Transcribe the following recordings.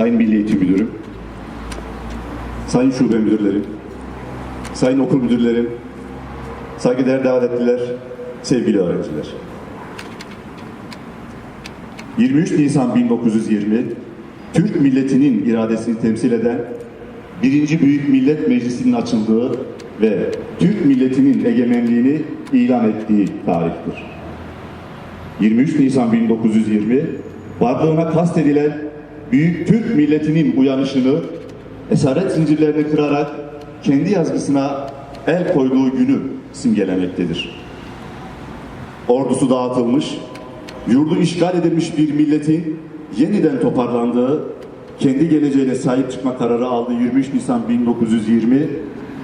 Sayın Milli Eğitim Müdürüm, Sayın Şube Müdürlerim, Sayın Okul Müdürlerim, saygıdeğer davetliler, sevgili öğrenciler. 23 Nisan 1920, Türk milletinin iradesini temsil eden birinci Büyük Millet Meclisi'nin açıldığı ve Türk milletinin egemenliğini ilan ettiği tarihtir. 23 Nisan 1920, varlığına kastedilen Büyük Türk milletinin uyanışını esaret zincirlerini kırarak kendi yazgısına el koyduğu günü simgelemektedir. Ordusu dağıtılmış, yurdu işgal edilmiş bir milletin yeniden toparlandığı, kendi geleceğine sahip çıkma kararı aldığı 23 Nisan 1920,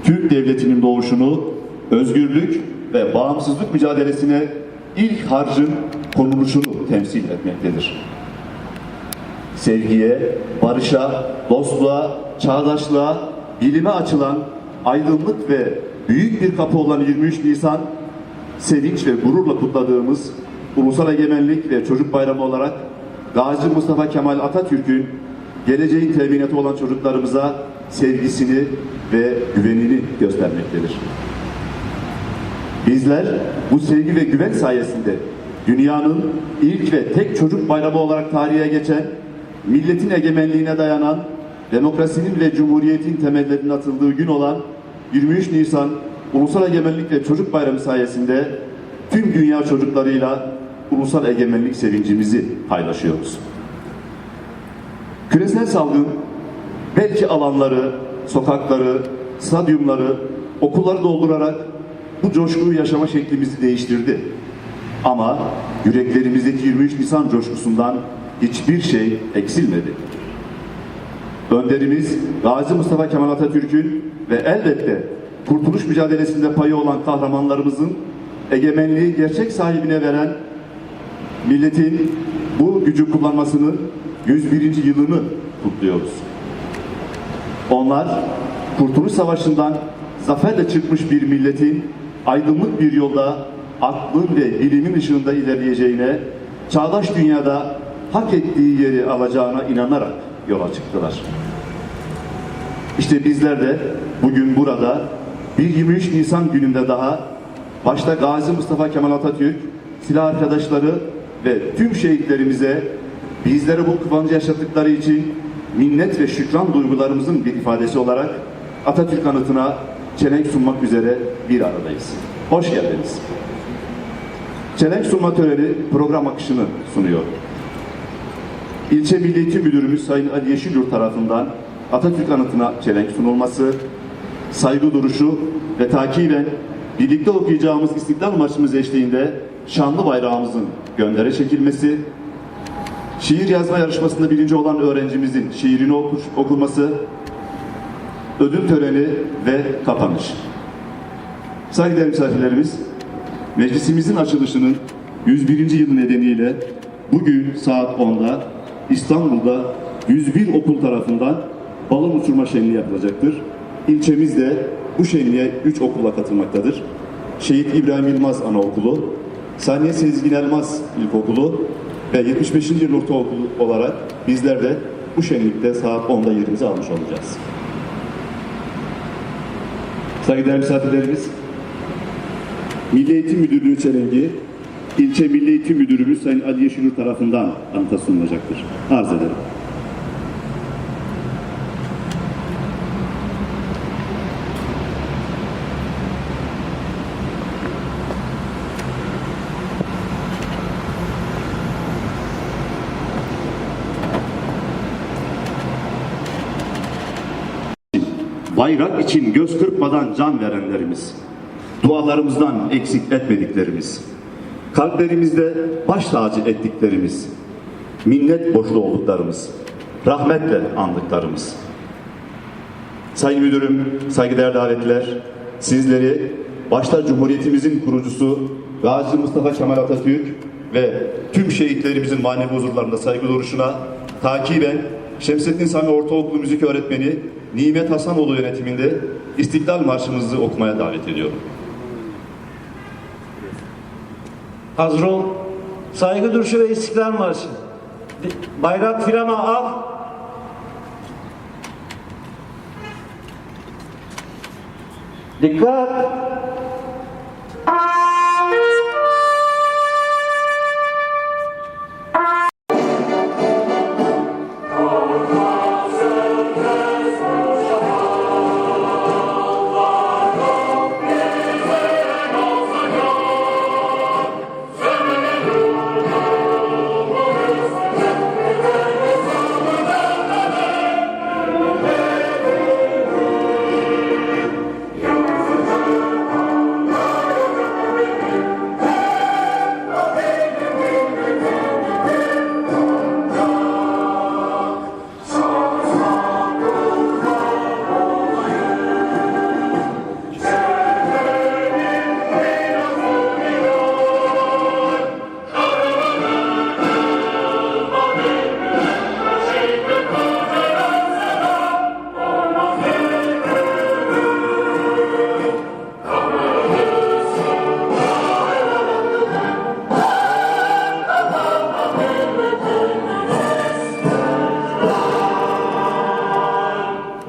Türk Devleti'nin doğuşunu, özgürlük ve bağımsızlık mücadelesine ilk harcın konuluşunu temsil etmektedir. Sevgiye, barışa, dostluğa, çağdaşlığa, bilime açılan aydınlık ve büyük bir kapı olan 23 Nisan, sevinç ve gururla kutladığımız Ulusal Egemenlik ve Çocuk Bayramı olarak Gazi Mustafa Kemal Atatürk'ün geleceğin teminatı olan çocuklarımıza sevgisini ve güvenini göstermektedir. Bizler bu sevgi ve güven sayesinde dünyanın ilk ve tek çocuk bayramı olarak tarihe geçen, milletin egemenliğine dayanan, demokrasinin ve cumhuriyetin temellerinin atıldığı gün olan 23 Nisan Ulusal Egemenlik ve Çocuk Bayramı sayesinde tüm dünya çocuklarıyla ulusal egemenlik sevincimizi paylaşıyoruz. Küresel salgın belki alanları, sokakları, stadyumları, okulları doldurarak bu coşkuyu yaşama şeklimizi değiştirdi. Ama yüreklerimizdeki 23 Nisan coşkusundan hiçbir şey eksilmedi. Önderimiz Gazi Mustafa Kemal Atatürk'ün ve elbette kurtuluş mücadelesinde payı olan kahramanlarımızın egemenliği gerçek sahibine veren milletin bu gücü kullanmasının 101. yılını kutluyoruz. Onlar Kurtuluş Savaşı'ndan zaferle çıkmış bir milletin aydınlık bir yolda aklın ve bilimin ışığında ilerleyeceğine, çağdaş dünyada hak ettiği yeri alacağına inanarak yola çıktılar. İşte bizler de bugün burada bir 23 Nisan gününde daha başta Gazi Mustafa Kemal Atatürk, silah arkadaşları ve tüm şehitlerimize bizlere bu kıvancı yaşattıkları için minnet ve şükran duygularımızın bir ifadesi olarak Atatürk anıtına çelenk sunmak üzere bir aradayız. Hoş geldiniz. Çelenk sunma töreni program akışını sunuyor. İlçe Milli Eğitim Müdürümüz Sayın Ali Yeşilyurt tarafından Atatürk anıtına çelenk sunulması, saygı duruşu ve takiben birlikte okuyacağımız İstiklal Marşımız eşliğinde şanlı bayrağımızın göndere çekilmesi, şiir yazma yarışmasında birinci olan öğrencimizin şiirini okur, okuması, ödül töreni ve kapanış. Saygıdeğer misafirlerimiz, meclisimizin açılışının 101. yılı nedeniyle bugün saat 10'da İstanbul'da 101 okul tarafından balon uçurma şenliği yapılacaktır. İlçemizde bu şenliğe 3 okulla katılmaktadır. Şehit İbrahim Yılmaz Anaokulu, Saniye Sezgin Elmas İlkokulu ve 75. Yıl Ortaokulu olarak bizler de bu şenlikte saat 10'da yerimizi almış olacağız. Saygıdeğer misafirlerimiz, Milli Eğitim Müdürlüğü çelengi İlçe Milli Eğitim Müdürümüz Sayın Ali Yeşilur tarafından anıta sunulacaktır. Arz ederim. Bayrak için göz kırpmadan can verenlerimiz, dualarımızdan eksik etmediklerimiz, kalplerimizde baş tacı ettiklerimiz, minnet borçlu olduklarımız, rahmetle andıklarımız. Sayın Müdürüm, saygıdeğer davetliler, sizleri başta Cumhuriyetimizin kurucusu Gazi Mustafa Kemal Atatürk ve tüm şehitlerimizin manevi huzurlarında saygı duruşuna takiben Şemsettin Sami Ortaokulu Müzik Öğretmeni Nimet Hasanoğlu yönetiminde İstiklal Marşımızı okumaya davet ediyorum. Hazır ol. Saygı duruşu ve istiklal marşı. Bayrak filama al. Dikkat!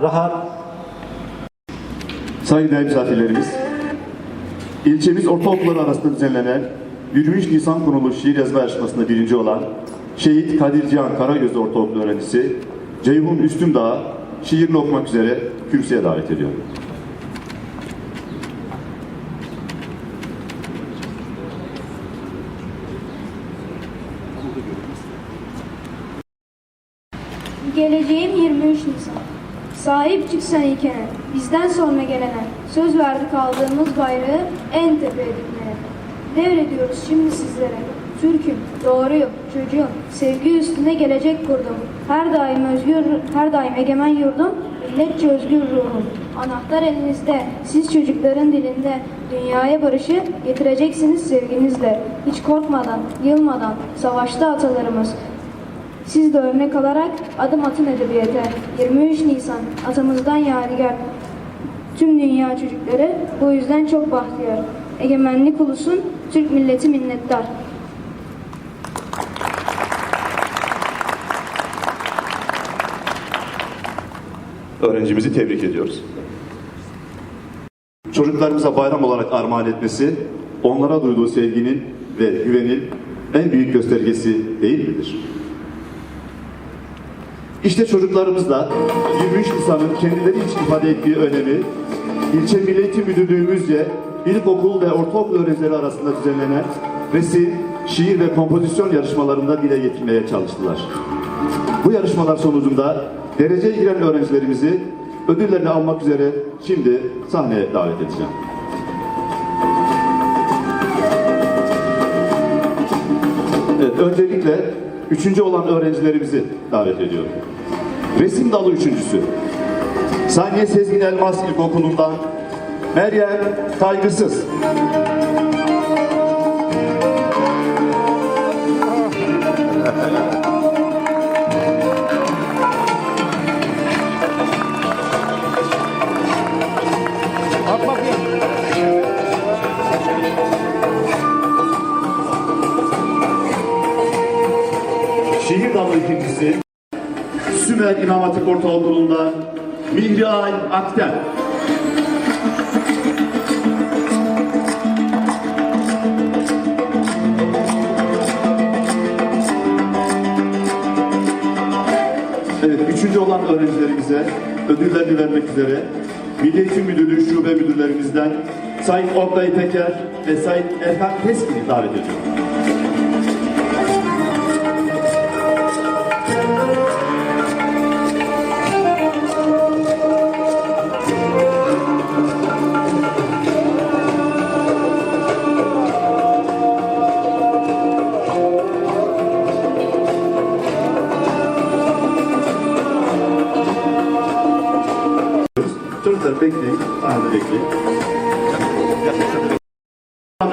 Rahat. Sayın değerli misafirlerimiz, ilçemiz ortaokulları arasında düzenlenen 23 Nisan konulu şiir yazma yarışmasında birinci olan Şehit Kadir Cihan Karagöz Ortaokulu öğrencisi Ceyhun Üstündağ şiirini okumak üzere kürsüye davet ediyorum. Geleceğim 23 Nisan. Sahip çıksan ilkene, bizden sonra gelene, söz verdik aldığımız bayrağı en tepeye dikmeye. Devrediyoruz şimdi sizlere. Türk'üm, doğruyum, çocuğum, sevgi üstüne gelecek kurdum. Her daim özgür, her daim egemen yurdum, milletçe özgür ruhum. Anahtar elinizde, siz çocukların dilinde, dünyaya barışı getireceksiniz sevginizle. Hiç korkmadan, yılmadan, savaşta atalarımız, siz de örnek alarak adım atın edebiyete. 23 Nisan atamızdan yadigar. Tüm dünya çocukları bu yüzden çok bahtiyar. Egemenlik ulusun, Türk milleti minnettar. Öğrencimizi tebrik ediyoruz. Çocuklarımıza bayram olarak armağan etmesi, onlara duyduğu sevginin ve güvenin en büyük göstergesi değil midir? İşte çocuklarımız da 23 Nisan'ın kendileri için ifade ettiği önemi, ilçe Milli Müdürlüğümüzce ilkokul ve ortaokul öğrencileri arasında düzenlenen resim, şiir ve kompozisyon yarışmalarında dile getirmeye çalıştılar. Bu yarışmalar sonucunda dereceye giren öğrencilerimizi ödüllerini almak üzere şimdi sahneye davet edeceğim. Evet, öncelikle üçüncü olan öğrencilerimizi davet ediyorum. Resim dalı üçüncüsü. Saniye Sezgin Elmas İlkokulu'ndan Meryem Kaygısız. Öğrencilerimize ödüllerini vermek üzere Milli Eğitim Müdürlüğü Şube Müdürlerimizden Sayın Oktay Peker ve Sayın Erkan Keskin'i davet ediyorum. Bekleyin. Sahnede bekleyin.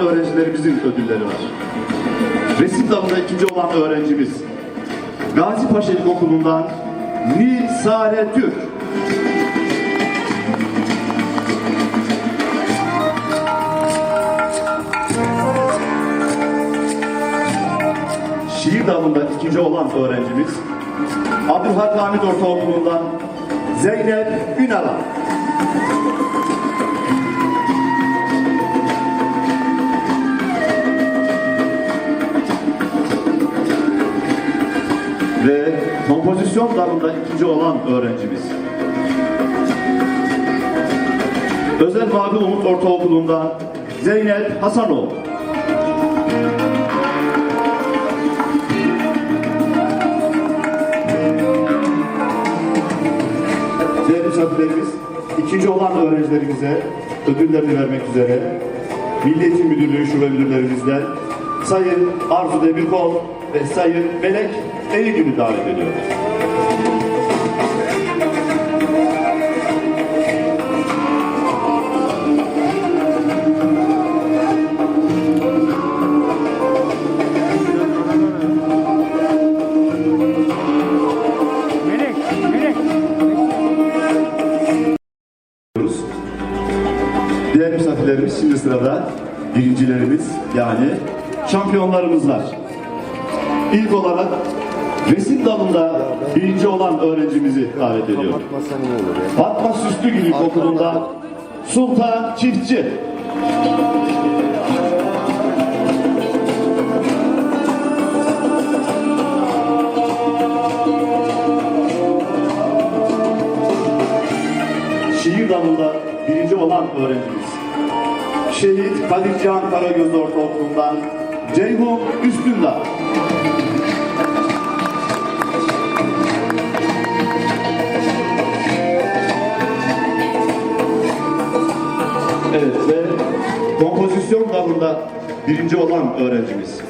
Öğrencilerimizin ödülleri var. Resim dalında ikinci olan öğrencimiz Gazi Paşa İlkokulu'ndan Nil Sare Türk. Şiir dalında ikinci olan öğrencimiz Abdülhak Hamid Ortaokulu'ndan Zeynep Ünalan. Kompozisyon dalında ikinci olan öğrencimiz. Özel Mavi Umut Ortaokulu'ndan Zeynep Hasanoğlu. Değerli misafirlerimiz, ikinci olan öğrencilerimize ödüllerini vermek üzere Milli Eğitim Müdürlüğü şube müdürlerimizden Sayın Arzu Demirkol ve Sayın Melek Davet ediyoruz. Melek, Melek. ediyoruz. Diğer misafirlerimiz şimdi sırada birincilerimiz yani şampiyonlarımız var. İlk olarak resim dalında birinci olan öğrencimizi davet ediyorum. Fatma Süslügül İlkokulu'ndan Sultan Çiftçi. Şiir dalında birinci olan öğrencimiz. Şehit Kadir Cihan Karagöz Ortaokulu'ndan Ceyhun Üstündağ. Evet ve kompozisyon dalında birinci olan öğrencimiz.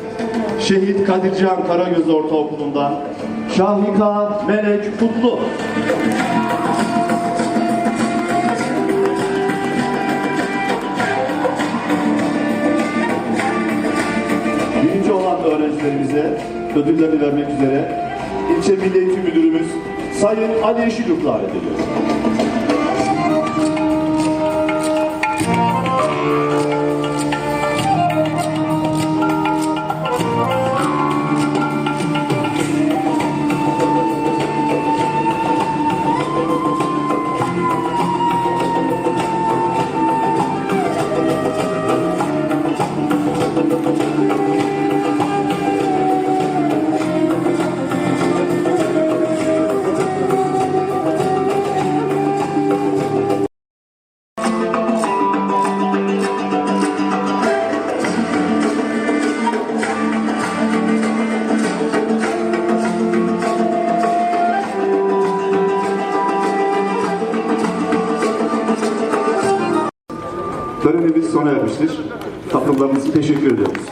Şehit Kadir Cihan Karagöz Ortaokulu'ndan Şahika Melek Kutlu. Birinci olan öğrencilerimize ödüllerini vermek üzere ilçe Milli Eğitim Müdürümüz Sayın Ali Yeşiluk davet Törenimiz sona ermiştir. Katılımlarınızı teşekkür ediyoruz.